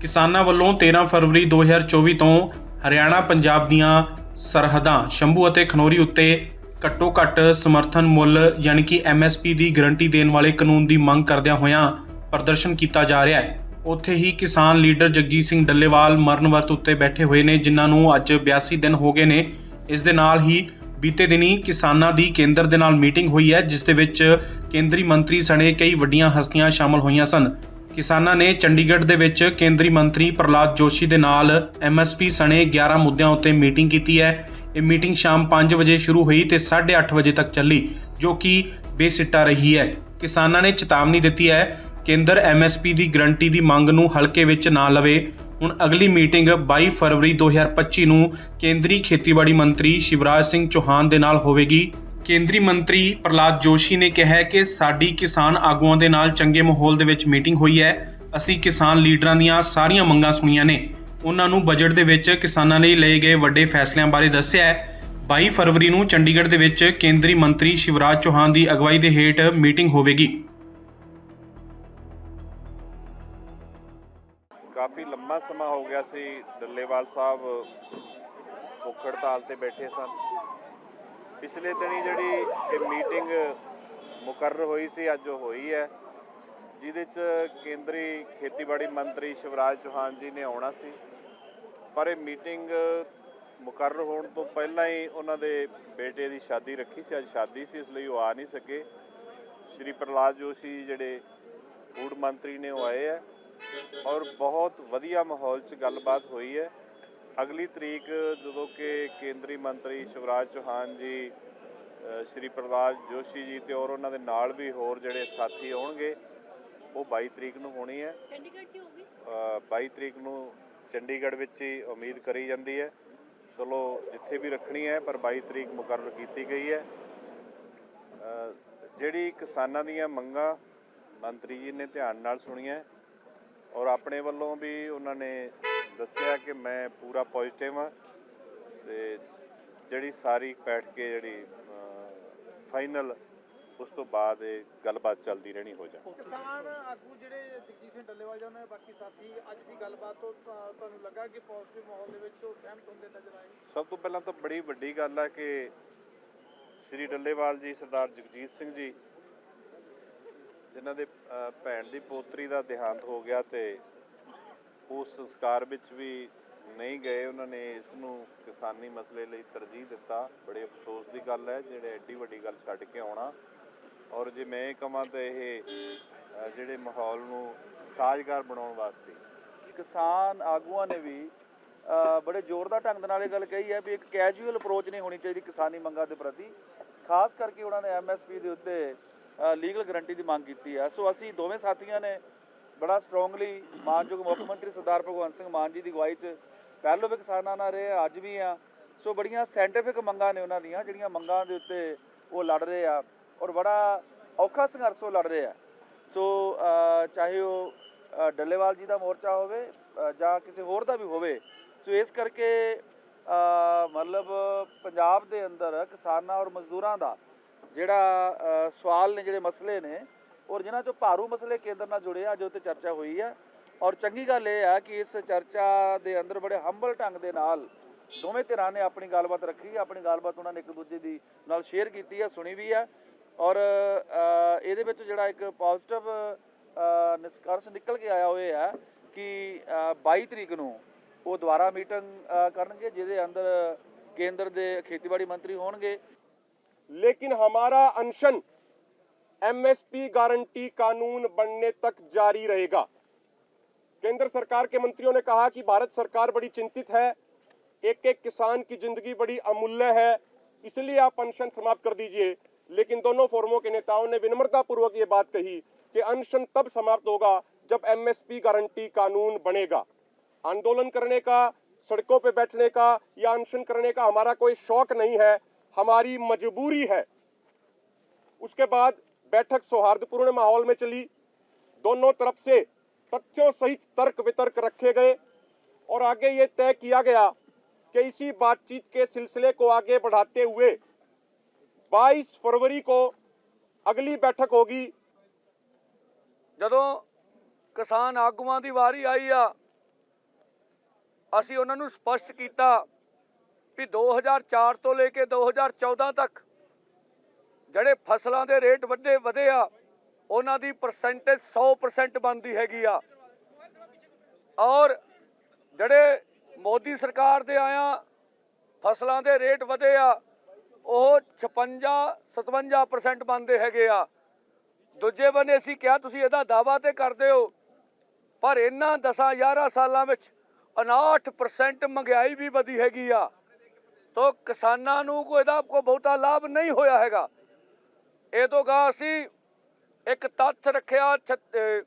ਕਿਸਾਨਾਂ ਵੱਲੋਂ 13 ਫਰਵਰੀ 2024 ਤੋਂ ਹਰਿਆਣਾ, ਪੰਜਾਬ ਦੀਆਂ ਸਰਹੱਦਾਂ ਸ਼ੰਭੂ ਅਤੇ ਖਨੌਰੀ ਉੱਤੇ ਘੱਟੋ ਘੱਟ ਸਮਰਥਨ ਮੁੱਲ ਯਾਨੀ ਕਿ MSP ਦੀ ਗਾਰੰਟੀ ਦੇਣ ਵਾਲੇ ਕਾਨੂੰਨ ਦੀ ਮੰਗ ਕਰਦਿਆਂ ਹੋਇਆਂ ਪ੍ਰਦਰਸ਼ਨ ਕੀਤਾ ਜਾ ਰਿਹਾ ਹੈ। ਉੱਥੇ ਹੀ ਕਿਸਾਨ ਲੀਡਰ ਜਗਜੀਤ ਸਿੰਘ ਡੱਲੇਵਾਲ ਮਰਨ ਵਰਤ ਉੱਤੇ ਬੈਠੇ ਹੋਏ ਨੇ, ਜਿਨ੍ਹਾਂ ਨੂੰ ਅੱਜ 82 ਦਿਨ ਹੋ ਗਏ ਨੇ। ਇਸ ਦੇ ਨਾਲ ਹੀ ਬੀਤੇ ਦਿਨੀ ਕਿਸਾਨਾਂ ਦੀ ਕੇਂਦਰ ਦੇ ਨਾਲ ਮੀਟਿੰਗ ਹੋਈ ਹੈ, ਜਿਸ ਦੇ ਵਿੱਚ ਕੇਂਦਰੀ ਮੰਤਰੀ ਸਣੇ ਕਈ ਵੱਡੀਆਂ ਹਸਤੀਆਂ ਸ਼ਾਮਲ ਹੋਈਆਂ ਸਨ। ਕਿਸਾਨਾਂ ਨੇ ਚੰਡੀਗੜ੍ਹ ਦੇ ਵਿੱਚ ਕੇਂਦਰੀ ਮੰਤਰੀ ਪ੍ਰਲਾਦ ਜੋਸ਼ੀ ਦੇ ਨਾਲ ਐਮਐਸਪੀ ਸਣੇ 11 ਮੁੱਦਿਆਂ ਉੱਤੇ ਮੀਟਿੰਗ ਕੀਤੀ ਹੈ। ਇਹ ਮੀਟਿੰਗ ਸ਼ਾਮ 5 ਵਜੇ ਸ਼ੁਰੂ ਹੋਈ ਤੇ 8:30 ਵਜੇ ਤੱਕ ਚੱਲੀ, ਜੋ ਕਿ ਬੇਸਿੱਟਾ ਰਹੀ ਹੈ। ਕਿਸਾਨਾਂ ਨੇ ਚੇਤਾਵਨੀ ਦਿੱਤੀ ਹੈ, ਕੇਂਦਰ ਐਮਐਸਪੀ ਦੀ ਗਰੰਟੀ ਦੀ ਮੰਗ ਨੂੰ ਹਲਕੇ ਵਿੱਚ ਨਾ ਲਵੇ। ਹੁਣ ਅਗਲੀ ਮੀਟਿੰਗ 22 ਫਰਵਰੀ 2025 ਨੂੰ ਕੇਂਦਰੀ ਖੇਤੀਬਾੜੀ ਮੰਤਰੀ ਸ਼ਿਵਰਾਜ ਸਿੰਘ ਚੌਹਾਨ ਦੇ ਨਾਲ ਹੋਵੇਗੀ। ਕੇਂਦਰੀ ਮੰਤਰੀ ਪ੍ਰਲਾਦ ਜੋਸ਼ੀ ਨੇ ਕਿਹਾ ਹੈ ਕਿ ਸਾਡੀ ਕਿਸਾਨ ਆਗੂਆਂ ਦੇ ਨਾਲ ਚੰਗੇ ਮਾਹੌਲ ਦੇ ਵਿੱਚ ਮੀਟਿੰਗ ਹੋਈ ਹੈ। ਅਸੀਂ ਕਿਸਾਨ ਲੀਡਰਾਂ ਦੀਆਂ ਸਾਰੀਆਂ ਮੰਗਾਂ ਸੁਣੀਆਂ ਨੇ। ਉਹਨਾਂ ਨੂੰ ਬਜਟ ਦੇ ਵਿੱਚ ਕਿਸਾਨਾਂ ਲਈ ਲਏ ਗਏ ਵੱਡੇ ਫੈਸਲਿਆਂ ਬਾਰੇ ਦੱਸਿਆ ਹੈ। 22 ਫਰਵਰੀ ਨੂੰ ਚੰਡੀਗੜ੍ਹ ਦੇ ਵਿੱਚ ਕੇਂਦਰੀ ਮੰਤਰੀ ਸ਼ਿਵਰਾਜ ਚੌਹਾਨ ਦੀ ਅਗਵਾਈ ਦੇ ਹੇਠ ਮੀਟਿੰਗ ਹੋਵੇਗੀ। ਕਾਫੀ ਲੰਮਾ ਸਮਾਂ ਹੋ ਗਿਆ ਸੀ। ਡੱਲੇਵਾਲ ਸਾਹਿਬ ਭੁੱਖ ਹੜਤਾਲ ਤੇ ਬੈਠੇ ਸਨ। ਪਿਛਲੇ ਦਿਨੀ ਜਿਹੜੀ ਇਹ ਮੀਟਿੰਗ ਮੁਕਰਰ ਹੋਈ ਸੀ, ਅੱਜ ਉਹ ਹੋਈ ਹੈ। ਜਿਹਦੇ ਚ ਕੇਂਦਰੀ ਖੇਤੀਬਾੜੀ ਮੰਤਰੀ ਸ਼ਿਵਰਾਜ ਚੌਹਾਨ ਜੀ ਨੇ ਆਉਣਾ ਸੀ। ਪਰ ਇਹ ਮੀਟਿੰਗ ਮੁਕਰਰ ਹੋਣ ਤੋਂ ਪਹਿਲਾਂ ਹੀ ਉਹਨਾਂ ਦੇ ਬੇਟੇ ਦੀ ਸ਼ਾਦੀ ਰੱਖੀ ਸੀ। ਅੱਜ ਸ਼ਾਦੀ ਸੀ, ਇਸ ਲਈ ਉਹ ਆ ਨਹੀਂ ਸਕੇ। ਸ਼੍ਰੀ ਪ੍ਰਲਾਦ ਜੋਸ਼ੀ ਜਿਹੜੇ ਫੂਡ ਮੰਤਰੀ ਨੇ ਉਹ ਆਏ ਹੈ। ਔਰ ਬਹੁਤ ਵਧੀਆ ਮਾਹੌਲ 'ਚ ਗੱਲਬਾਤ ਹੋਈ ਹੈ। ਅਗਲੀ ਤਰੀਕ ਜਦੋਂ ਕਿ ਕੇਂਦਰੀ ਮੰਤਰੀ ਸ਼ਿਵਰਾਜ ਚੌਹਾਨ ਜੀ ਸ਼੍ਰੀ ਪ੍ਰਹਲਾਦ ਜੋਸ਼ੀ ਜੀ ਤੇ ਔਰ ਉਹਨਾਂ ਦੇ ਨਾਲ ਵੀ ਹੋਰ ਜਿਹੜੇ ਸਾਥੀ ਆਉਣਗੇ ਉਹ 22 ਤਰੀਕ ਨੂੰ ਹੋਣੀ ਹੈ। ਚੰਡੀਗੜ੍ਹ 'ਚ ਹੋਗੀ? ਅ, 22 ਤਰੀਕ ਨੂੰ ਚੰਡੀਗੜ੍ਹ ਵਿੱਚ ਹੀ ਉਮੀਦ ਕਰੀ ਜਾਂਦੀ ਹੈ। ਚਲੋ ਜਿੱਥੇ ਵੀ ਰੱਖਣੀ ਹੈ ਪਰ 22 ਤਰੀਕ ਮੁਕਰਰ ਕੀਤੀ ਗਈ ਹੈ। ਜਿਹੜੀ ਕਿਸਾਨਾਂ ਦੀਆਂ ਮੰਗਾਂ ਮੰਤਰੀ ਜੀ ਨੇ ਧਿਆਨ ਨਾਲ ਸੁਣੀਆਂ ਔਰ ਆਪਣੇ ਵੱਲੋਂ ਵੀ ਉਹਨਾਂ ਨੇ ਦੱਸਿਆ ਕਿ ਮੈਂ ਪੂਰਾ ਪੋਜ਼ਿਟਿਵ ਹਾਂ ਤੇ ਜਿਹੜੀ ਸਾਰੀ ਬੈਠ ਕੇ ਜਿਹੜੀ ਫਾਈਨਲ ਉਸ ਤੋਂ ਬਾਅਦ ਇਹ ਗੱਲਬਾਤ ਚੱਲਦੀ ਰਹਿਣੀ ਹੋ ਜਾ ਕਿਸਾਨ ਆਗੂ ਜਿਹੜੇ ਜਗਜੀਤ ਸਿੰਘ ਡੱਲੇਵਾਲ ਜਾਂ ਉਹਨਾਂ ਦੇ ਬਾਕੀ ਸਾਥੀ ਅੱਜ ਦੀ ਗੱਲਬਾਤ ਤੋਂ ਤੁਹਾਨੂੰ ਲੱਗਾ ਕਿ ਪੋਜ਼ਿਟਿਵ ਮਾਹੌਲ ਦੇ ਵਿੱਚ ਉਹ ਸਹਿਮਤ ਹੁੰਦੇ ਨਜ਼ਰ ਆਏ? ਸਭ ਤੋਂ ਪਹਿਲਾਂ ਤਾਂ ਬੜੀ ਵੱਡੀ ਗੱਲ ਹੈ ਕਿ ਸ੍ਰੀ ਡੱਲੇਵਾਲ ਜੀ ਸਰਦਾਰ ਜਗਜੀਤ ਸਿੰਘ ਜੀ ਜਿਨ੍ਹਾਂ ਦੇ ਭੈਣ ਦੀ ਪੋਤਰੀ ਦਾ ਦੇਹਾਂਤ ਹੋ ਗਿਆ ਤੇ ਉਸ ਸੰਸਕਾਰ ਵਿੱਚ ਵੀ ਨਹੀਂ ਗਏ, ਉਹਨਾਂ ਨੇ ਇਸ ਨੂੰ ਕਿਸਾਨੀ ਮਸਲੇ ਲਈ ਤਰਜੀਹ ਦਿੱਤਾ। ਬੜੇ ਅਫਸੋਸ ਦੀ ਗੱਲ ਹੈ, ਜਿਹੜੇ ਐਡੀ ਵੱਡੀ ਗੱਲ ਛੱਡ ਕੇ ਆਉਣਾ। ਔਰ ਜੇ ਮੈਂ ਕਹਾਂ ਤਾਂ ਇਹ ਜਿਹੜੇ ਮਾਹੌਲ ਨੂੰ ਸਾਜ਼ਗਾਰ ਬਣਾਉਣ ਵਾਸਤੇ ਕਿਸਾਨ ਆਗੂਆਂ ਨੇ ਵੀ ਬੜੇ ਜ਼ੋਰਦਾਰ ਢੰਗ ਦੇ ਨਾਲ ਇਹ ਗੱਲ ਕਹੀ ਹੈ ਵੀ ਇੱਕ ਕੈਜੂਅਲ ਅਪਰੋਚ ਨਹੀਂ ਹੋਣੀ ਚਾਹੀਦੀ ਕਿਸਾਨੀ ਮੰਗਾਂ ਦੇ ਪ੍ਰਤੀ। ਖਾਸ ਕਰਕੇ ਉਹਨਾਂ ਨੇ ਐਮਐਸਪੀ ਦੇ ਉੱਤੇ ਲੀਗਲ ਗਾਰੰਟੀ ਦੀ ਮੰਗ ਕੀਤੀ ਹੈ। ਸੋ ਅਸੀਂ ਦੋਵੇਂ ਸਾਥੀਆਂ ਨੇ ਬੜਾ ਸਟਰੋਂਗਲੀ ਮਾਨਯੋਗ ਮੁੱਖ ਮੰਤਰੀ ਸਰਦਾਰ ਭਗਵੰਤ ਸਿੰਘ ਮਾਨ ਜੀ ਦੀ ਅਗਵਾਈ 'ਚ ਪਹਿਲੋਂ ਵੀ ਕਿਸਾਨਾਂ ਨਾਲ ਰਹੇ ਆ, ਅੱਜ ਵੀ ਆ। ਸੋ ਬੜੀਆਂ ਸਾਇੰਟੀਫਿਕ ਮੰਗਾਂ ਨੇ ਉਹਨਾਂ ਦੀਆਂ ਜਿਹੜੀਆਂ ਮੰਗਾਂ ਦੇ ਉੱਤੇ ਉਹ ਲੜ ਰਹੇ ਆ ਔਰ ਬੜਾ ਔਖਾ ਸੰਘਰਸ਼ ਉਹ ਲੜ ਰਹੇ ਆ। ਸੋ ਚਾਹੇ ਉਹ ਡੱਲੇਵਾਲ ਜੀ ਦਾ ਮੋਰਚਾ ਹੋਵੇ ਜਾਂ ਕਿਸੇ ਹੋਰ ਦਾ ਵੀ ਹੋਵੇ ਸੋ ਇਸ ਕਰਕੇ ਮਤਲਬ ਪੰਜਾਬ ਦੇ ਅੰਦਰ ਕਿਸਾਨਾਂ ਔਰ ਮਜ਼ਦੂਰਾਂ ਦਾ ਜਿਹੜਾ ਸਵਾਲ ਨੇ ਜਿਹੜੇ ਮਸਲੇ ਨੇ ਔਰ ਜਿਨ੍ਹਾਂ ਚੋਂ ਭਾਰੂ ਮਸਲੇ ਕੇਂਦਰ ਨਾਲ ਜੁੜੇ ਆ, ਅੱਜ ਉੱਤੇ ਚਰਚਾ ਹੋਈ ਹੈ ਔਰ ਚੰਗੀ ਗੱਲ ਇਹ ਹੈ ਕਿ ਇਸ ਚਰਚਾ ਦੇ ਅੰਦਰ ਬੜੇ ਹੰਬਲ ਢੰਗ ਦੇ ਨਾਲ ਦੋਵੇਂ ਧਿਰਾਂ ਨੇ ਆਪਣੀ ਗੱਲਬਾਤ ਰੱਖੀ, ਆਪਣੀ ਗੱਲਬਾਤ ਉਹਨਾਂ ਨੇ ਇੱਕ ਦੂਜੇ ਦੀ ਨਾਲ ਸ਼ੇਅਰ ਕੀਤੀ ਹੈ ਸੁਣੀ ਵੀ ਹੈ ਔਰ ਇਹਦੇ ਵਿੱਚ ਜਿਹੜਾ ਇੱਕ ਪੋਜ਼ਿਟਿਵ ਨਿਸ਼ਕਰਸ਼ ਨਿਕਲ ਕੇ ਆਇਆ ਹੋਇਆ ਹੈ ਕਿ 22 ਤਰੀਕ ਨੂੰ ਉਹ ਦੁਬਾਰਾ ਮੀਟਿੰਗ ਕਰਨਗੇ, ਜਿਹਦੇ ਅੰਦਰ ਕੇਂਦਰ ਦੇ ਖੇਤੀਬਾੜੀ ਮੰਤਰੀ ਹੋਣਗੇ। ਲੇਕਿਨ ਹਮਾਰਾ ਅਨਸ਼ਨ एमएसपी गारंटी कानून बनने तक जारी रहेगा। केंद्र सरकार के मंत्रियों ने कहा कि भारत सरकार बड़ी चिंतित है। एक एक किसान की ज़िंदगी बड़ी अमूल्य है। इसलिए आप अनशन समाप्त कर दीजिए। लेकिन दोनों फोरमों के नेताओं ने विनम्रता पूर्वक ये बात कही कि अनशन तब समाप्त होगा जब एमएसपी गारंटी कानून बनेगा। आंदोलन करने का, सड़कों पर बैठने का या अनशन करने का हमारा कोई शौक नहीं है। हमारी मजबूरी है। उसके बाद बैठक सौहार्दपूर्ण माहौल में चली दोनों तरफ से तथ्यों सहित तर्क वितर्क रखे गए और आगे ये तय किया गया कि इसी बातचीत के सिलसिले को आगे बढ़ाते हुए 22 फरवरी को अगली बैठक होगी ਜਦੋਂ ਕਿਸਾਨ ਆਗੂਆਂ ਦੀ ਵਾਰੀ ਆਈ ਆ ਅਸੀਂ ਉਹਨਾਂ ਨੂੰ ਸਪਸ਼ਟ ਕੀਤਾ ਵੀ 2004 ਤੋਂ ਲੈ ਕੇ 2014 ਤੱਕ ਜਿਹੜੇ ਫਸਲਾਂ ਦੇ ਰੇਟ ਵੱਡੇ ਵਧੇ ਆ, ਉਹਨਾਂ ਦੀ ਪਰਸੈਂਟੇਜ 100% ਬਣਦੀ ਹੈਗੀ ਆ। ਔਰ ਜਿਹੜੇ ਮੋਦੀ ਸਰਕਾਰ ਦੇ ਆਇਆ ਫਸਲਾਂ ਦੇ ਰੇਟ ਵਧੇ ਆ, ਉਹ 56 57% ਬਣਦੇ ਹੈਗੇ ਆ। ਦੂਜੇ ਬੰਨੇ ਅਸੀਂ ਕਿਹਾ, ਤੁਸੀਂ ਇਹਦਾ ਦਾਵਾ ਤੇ ਕਰਦੇ ਹੋ, ਪਰ ਇਹਨਾਂ 10 11 ਸਾਲਾਂ ਵਿੱਚ 59% ਮਹਿੰਗਾਈ ਵੀ ਵਧੀ ਹੈਗੀ ਆ। ਤੋ ਕਿਸਾਨਾਂ ਨੂੰ ਕੋਈ ਇਹਦਾ ਕੋਈ ਬਹੁਤਾ ਲਾਭ ਨਹੀਂ ਹੋਇਆ ਹੈਗਾ। ਇਹ ਤੋਂ ਗਾ ਅਸੀਂ ਇੱਕ ਤੱਥ ਰੱਖਿਆ ਛ-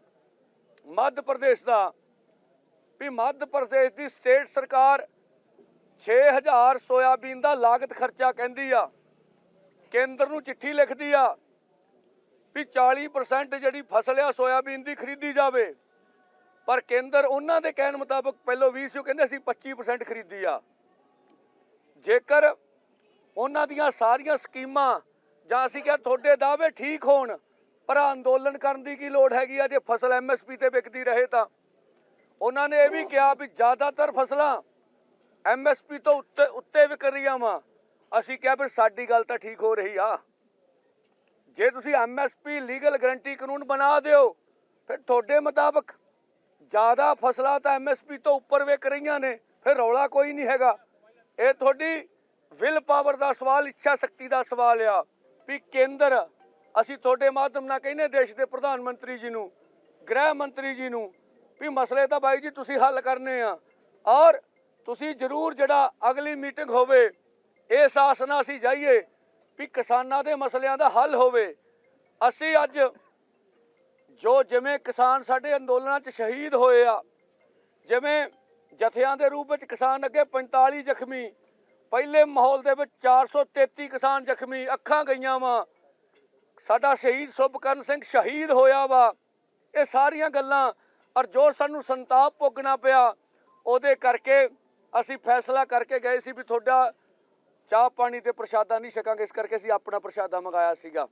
ਮੱਧ ਪ੍ਰਦੇਸ਼ ਦਾ ਵੀ ਮੱਧ ਪ੍ਰਦੇਸ਼ ਦੀ ਸਟੇਟ ਸਰਕਾਰ 6000 ਸੋਇਆਬੀਨ ਦਾ ਲਾਗਤ ਖਰਚਾ ਕਹਿੰਦੀ ਆ। ਕੇਂਦਰ ਨੂੰ ਚਿੱਠੀ ਲਿਖਦੀ ਆ ਵੀ 40% ਜਿਹੜੀ ਫਸਲ ਆ ਸੋਇਆਬੀਨ ਦੀ ਖਰੀਦੀ ਜਾਵੇ। ਪਰ ਕੇਂਦਰ ਉਹਨਾਂ ਦੇ ਕਹਿਣ ਮੁਤਾਬਕ ਪਹਿਲਾਂ 20 ਸੀ ਕਹਿੰਦੇ ਅਸੀਂ 25% ਖਰੀਦੀ ਆ। ਜੇਕਰ ਉਹਨਾਂ ਦੀਆਂ ਸਾਰੀਆਂ ਸਕੀਮਾਂ ਜਾਂ ਅਸੀਂ ਕਿਹਾ ਤੁਹਾਡੇ ਦਾਅਵੇ ਠੀਕ ਹੋਣ, ਪਰ ਅੰਦੋਲਨ ਕਰਨ ਦੀ ਕੀ ਲੋੜ ਹੈਗੀ ਆ? ਜੇ ਫਸਲ ਐਮਐਸਪੀ ਤੇ ਵਿਕਦੀ ਰਹੇ ਤਾਂ। ਉਹਨਾਂ ਨੇ ਇਹ ਵੀ ਕਿਹਾ ਵੀ ਜ਼ਿਆਦਾਤਰ ਫਸਲਾਂ ਐਮਐਸਪੀ ਤੋਂ ਉੱਤੇ ਉੱਤੇ ਵਿਕ ਰਹੀਆਂ ਵਾ। ਅਸੀਂ ਕਿਹਾ ਵੀ ਸਾਡੀ ਗੱਲ ਤਾਂ ਠੀਕ ਹੋ ਰਹੀ ਆ। ਜੇ ਤੁਸੀਂ ਐਮਐਸਪੀ ਲੀਗਲ ਗਰੰਟੀ ਕਾਨੂੰਨ ਬਣਾ ਦਿਓ, ਫਿਰ ਤੁਹਾਡੇ ਮੁਤਾਬਕ ਜ਼ਿਆਦਾ ਫਸਲਾਂ ਤਾਂ ਐਮਐਸਪੀ ਤੋਂ ਉੱਪਰ ਵਿਕ ਰਹੀਆਂ ਨੇ, ਫਿਰ ਰੌਲਾ ਕੋਈ ਨਹੀਂ ਹੈਗਾ। ਇਹ ਤੁਹਾਡੀ ਵਿਲ ਪਾਵਰ ਦਾ ਸਵਾਲ ਇੱਛਾ ਸ਼ਕਤੀ ਦਾ ਸਵਾਲ ਆ। ਵੀ ਕੇਂਦਰ, ਅਸੀਂ ਤੁਹਾਡੇ ਮਾਧਿਅਮ ਨਾਲ ਕਹਿੰਦੇ ਦੇਸ਼ ਦੇ ਪ੍ਰਧਾਨ ਮੰਤਰੀ ਜੀ ਨੂੰ, ਗ੍ਰਹਿ ਮੰਤਰੀ ਜੀ ਨੂੰ, ਵੀ ਮਸਲੇ ਤਾਂ ਬਾਈ ਜੀ ਤੁਸੀਂ ਹੱਲ ਕਰਨੇ ਆ। ਔਰ ਤੁਸੀਂ ਜ਼ਰੂਰ ਜਿਹੜਾ ਅਗਲੀ ਮੀਟਿੰਗ ਹੋਵੇ ਇਸ ਆਸ ਨਾਲ ਅਸੀਂ ਜਾਈਏ ਵੀ ਕਿਸਾਨਾਂ ਦੇ ਮਸਲਿਆਂ ਦਾ ਹੱਲ ਹੋਵੇ। ਅਸੀਂ ਅੱਜ ਜੋ ਜਿਵੇਂ ਕਿਸਾਨ ਸਾਡੇ ਅੰਦੋਲਨਾਂ 'ਚ ਸ਼ਹੀਦ ਹੋਏ ਆ, ਜਿਵੇਂ ਜਥਿਆਂ ਦੇ ਰੂਪ ਵਿੱਚ ਕਿਸਾਨ ਅੱਗੇ 45 ਜ਼ਖਮੀ ਪਹਿਲੇ ਮਾਹੌਲ ਦੇ ਵਿੱਚ 433 ਕਿਸਾਨ ਜ਼ਖਮੀ, ਅੱਖਾਂ ਗਈਆਂ ਵਾ। ਸਾਡਾ ਸ਼ਹੀਦ ਸੁਭਕਰਨ ਸਿੰਘ ਸ਼ਹੀਦ ਹੋਇਆ ਵਾ। ਇਹ ਸਾਰੀਆਂ ਗੱਲਾਂ ਔਰ ਜੋ ਸਾਨੂੰ ਸੰਤਾਪ ਭੋਗਣਾ ਪਿਆ। ਉਹਦੇ ਕਰਕੇ ਅਸੀਂ ਫੈਸਲਾ ਕਰਕੇ ਗਏ ਸੀ ਵੀ ਤੁਹਾਡਾ ਚਾਹ ਪਾਣੀ ਤੇ ਪ੍ਰਸ਼ਾਦਾ ਨਹੀਂ ਛਕਾਂਗੇ। ਇਸ ਕਰਕੇ ਅਸੀਂ ਆਪਣਾ ਪ੍ਰਸ਼ਾਦਾ ਮੰਗਾਇਆ ਸੀਗਾ।